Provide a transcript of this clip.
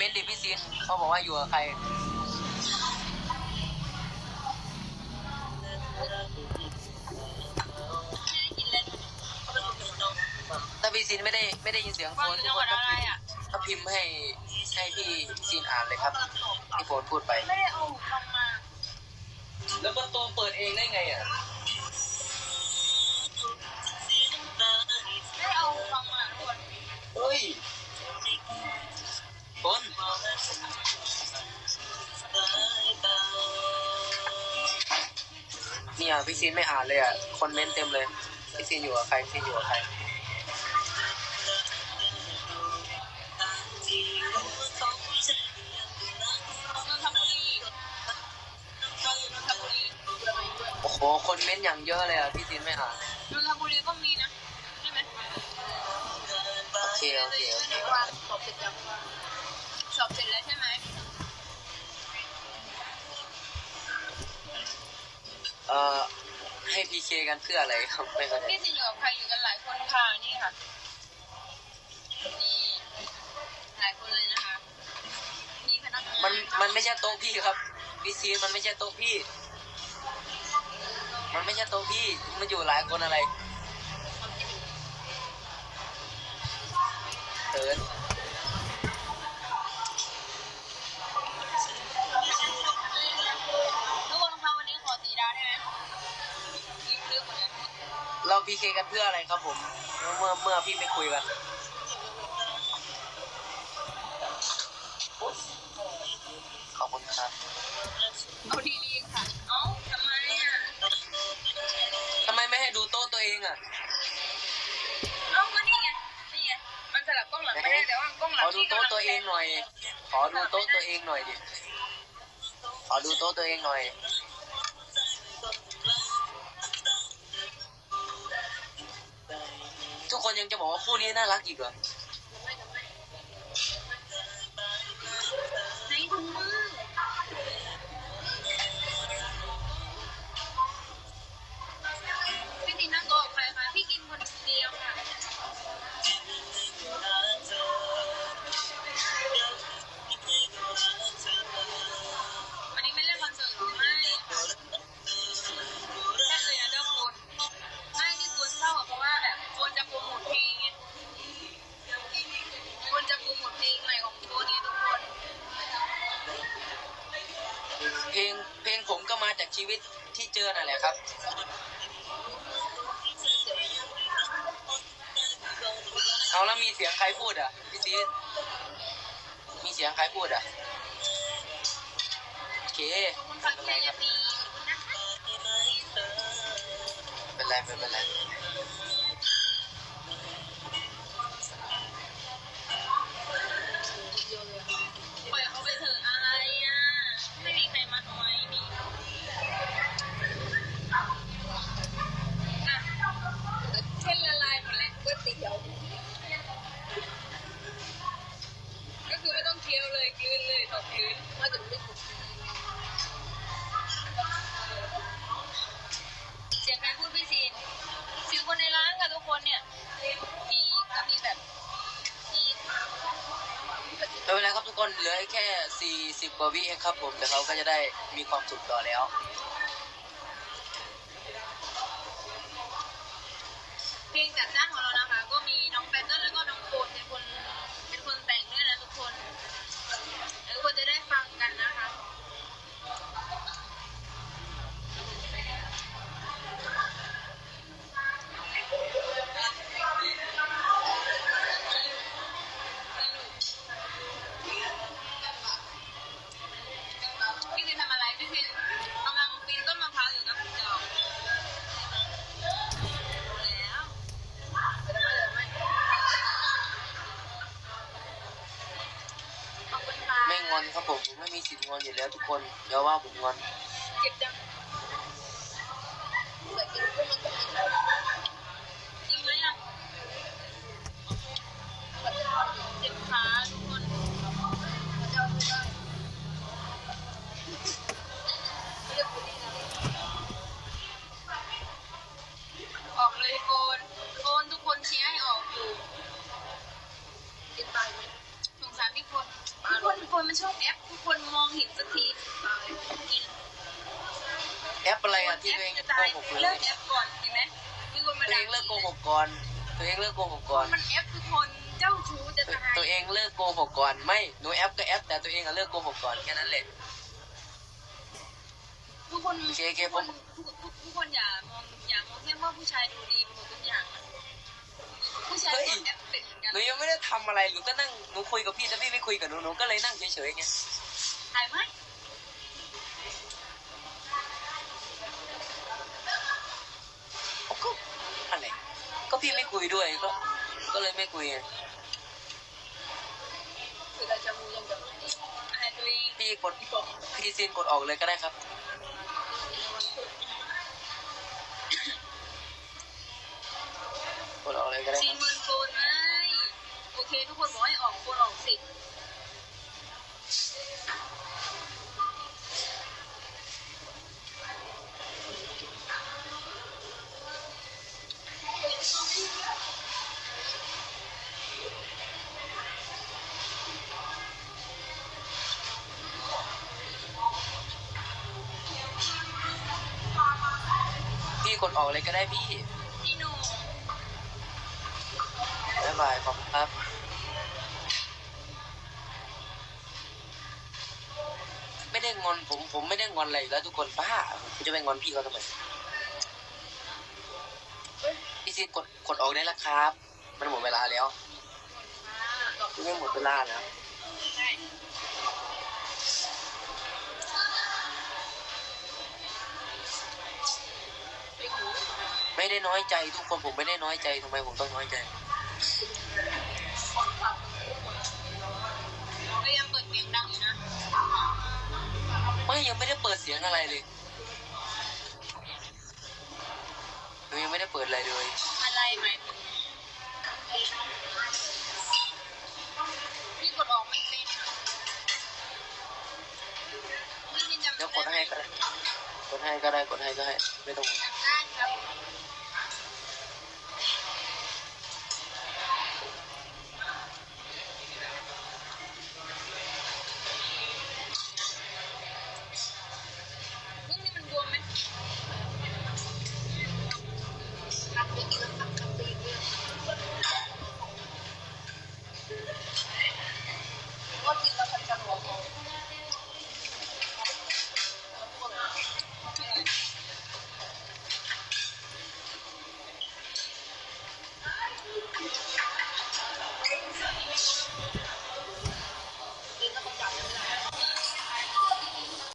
มนต์ดิพี่ซีนเขาบอกว่าอยู่กับใครถ้าพี่ซีนไม่ได้ไม่ได้ยินเสียงโฟฟังนอยู่ทุจักงคหวัดนก็อะไรอะก็พิมพ์ให้ให้พี่ซีนอ่านเลยครับที่โฟนพูดไปไม่ได้เอาหูฟังมา แล้วประตูเปิดเองได้ไงอะไม่ได้เอาหูฟังมาทุกคนเฮ้ยโฟน เนี่ยพี่ซีนไม่อ่านเลยอะ คนเมนต์เต็มเลย พี่ซีนอยู่กับใคร พี่ซีนอยู่กับใครนนทบุรีเราอยู่นนทบุรีโอ้โห คนเมนต์อย่างเยอะเลยอะ พี่ซีนไม่อ่านนนทบุรีก็มีนะ ใช่ไหมโอเคโอเคโอเควางสอบ เสร็จยังสอบเสร็จแล้วใช่ไหมเอ่อให้พีเคกันเพื่ออะไรครับไม่เข้าใจพี่สินอยู่กับใครอยู่กันหลายคนค่ะนี่ค่ะ นี่หลายคนเลยนะคะมีพนักงานมันมันไม่ใช่โต๊ะพี่ครับพี่ซีนมันไม่ใช่โต๊ะพี่ มันไม่ใช่โต๊ะพี่มันอยู่หลายคนอะไรเอิน พีเคกันเพื่ออะไรครับผม เมื่อเมื่อพี่ไม่คุยกันขอบคุณครับเอาดีๆค่ะ เอ้าทำไมอะทำไมไม่ให้ดูโต๊ะตัวเองอะ เอ้าก็นี่ไง นี่ไง มันสลับกล้องหลังไม่ได้แต่ว่ากล้องหลัขงอดูโต๊ะตัวเองหน่อย ขอดูโต๊ะตัวเองหน่อยดิ ขอดูโต๊ะตัวเองหน่อย ยังจะบอกว่าคู่นี้น่ารักอีกเหรอ นั่นแหละครับเอาแล้วมีเสียงใครพูดอะพี่ตีมีเสียงใครพูดอะโอเคไม่เป็นไรครับไม่เป็นไรไม่เป็นไร กคนเหลือแค่สี่สิบกว่าวิเองครับผม แต่เขาก็จะได้มีความสุขต่อแล้ว อนครับผมผมไม่มีสิทธิ์งอนอยู่แล้วทุกคนอย่าว่าผมงอนเจ็บจังเกิดกินกุ้งมันต้องกิน กตายหกเลเลิยกแอปก่อนเห็นไหมมีคนมาตัวเองเลิกโกหกก่อนตัวเองเลิกโกหกก่อน มันแอปทุกคนเจ้าชู้จะตายตัวเองเลิกโกหกก่อนไม่หนูแอปก็แอปแต่ตัวเองอะเลิกโกหกก่อนแค่นั้นแหละ ทุกคนโอเคโอเคทุกผคม นทุกทุกทุกคนอย่ามองอย่ามองแค่ว่าผู้ชายดูดีเป็นหมดทุกอย่างนะผู้ชายก็แอปเป็นเหมือนกันหนูยังไม่ได้ทำอะไรหนูก็นั่งหนูคุยกับพี่แต่พี่ไม่คุยกับหนูหนูก็เลยนั่งเฉยๆไงถ่ายไหม พี่ไม่คุยด้วยก็ ก็เลยไม่คุยไงคือเราจะมูยังกับอะไรตัวเองพี่กดพี่ซีนกดออกเลยก็ได้ครับกดออกเลยก็ได้ซีครับนเมือนโกนไหมโอเค ทุกคนบอกให้ออกโกน กสิพี่กดออกเลยก็ได้พี่พี่หนูบ๊ายบายขอบคุณครับไม่ได้งอนผมผมไม่ได้งอนอะไรอยู่แล้วทุกคนบ้าผมจะไปงอนพี่เขาทำไมพี่ซีนกดกดออกได้แล้วครับ มันหมดเวลาแล้วอ่าไม่หมดเวลาแล้ว ไม่ได้น้อยใจ ทุกคนผมไม่ได้น้อยใจทำไมผมต้องน้อยใจก็ยังเปิดเสียงดังอยู่นะไม่ยังไม่ได้เปิดเสียงอะไรเลยหนูยังไม่ได้เปิดอะไรเลย อะไรหมายถึงพี่กดออกไม่เป็นอะพี่จินจำเดี๋ยวกดให้ก็ได้กดให้ก็ได้กดให้ก็ให้ไม่ต้องห่วง